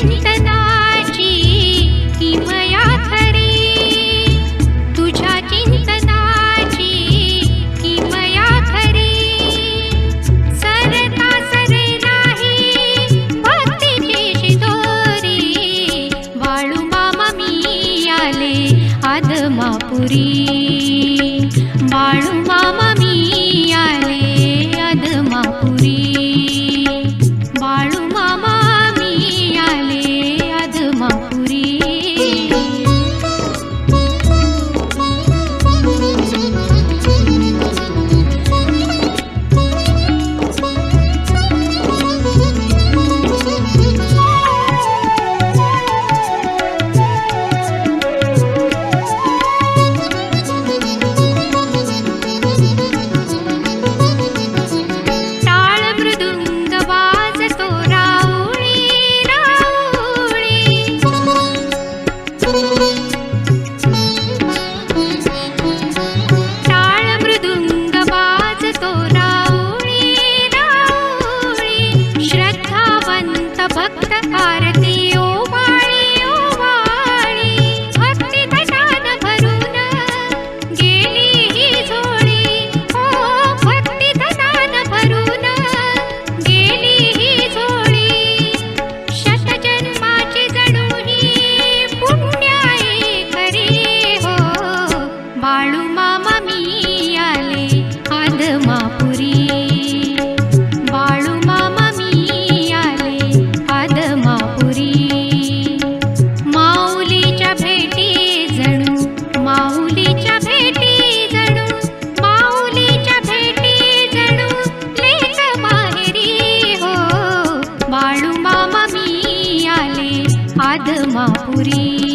चिंतनाची किमया तुझ्या चिंतनाची किमया खरी? सरता सरे नाही भक्तीची मी आले आदमापुरी. पूरी